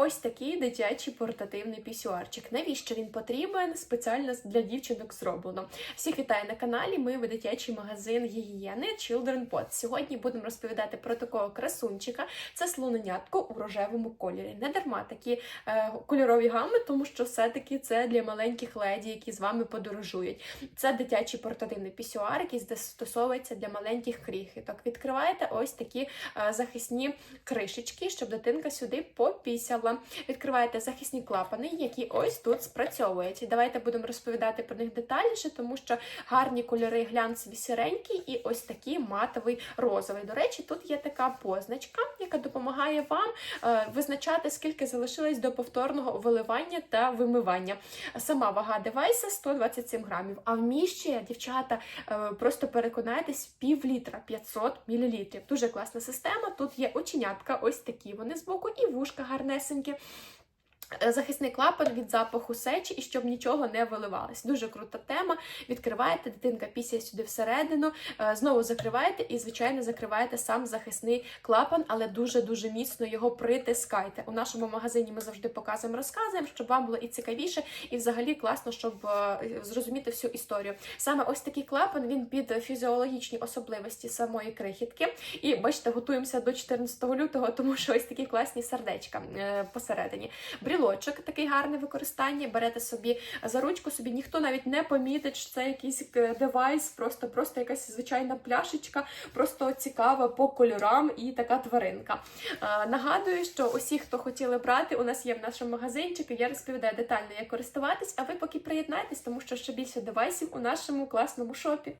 ось такий дитячий портативний пісюарчик. Навіщо він потрібен? Спеціально для дівчинок зроблено. Всіх вітаю на каналі. Ми в дитячий магазин гігієни Children Pot. Сьогодні будемо розповідати про такого красунчика. Це слоненятко у рожевому кольорі. Не дарма такі е, кольорові гами, тому що все-таки це для маленьких леді, які з вами подорожують. Це дитячий портативний пісюар, який застосовується для маленьких крихіток. Відкриваєте ось такі е, захисні кришечки, щоб дитинка сюди попісяла. Відкриваєте захисні клапани, які ось тут спрацьовують. Давайте будемо розповідати про них детальніше, тому що гарні кольори глянцеві сіренькі і ось такий матовий розовий. До речі, тут є така позначка, яка допомагає вам е, визначати, скільки залишилось до повторного виливання та вимивання. Сама вага девайса 127 грамів, а вміщує, дівчата, е, просто переконайтесь, пів літра 500 мл. Дуже класна система. Тут є оченятка, ось такі вони збоку, і вушка гарнесенькі. Е, Захисний клапан від запаху сечі і щоб нічого не виливалось. Дуже крута тема. Відкриваєте, дитинка пісяє сюди всередину, е, знову закриваєте і, звичайно, закриваєте сам захисний клапан, але дуже-дуже міцно його притискайте. У нашому магазині ми завжди показуємо, розказуємо, щоб вам було і цікавіше, і взагалі класно, щоб е, зрозуміти всю історію. Саме ось такий клапан він під фізіологічні особливості самої крихітки. І бачите, готуємося до 14 лютого, тому що ось такі класні сердечка посередині. Брілочок такий гарне використання. Берете собі за ручку, собі ніхто навіть не помітить, що це якийсь е, девайс, просто, просто якась звичайна пляшечка, просто цікава по кольорам і така тваринка. Нагадую, що усі, хто хотіли брати, у нас є в нашому магазинчику. Я розповідаю детально, як користуватись, а ви поки приєднайтесь, тому що ще більше девайсів у нашому класному шопі.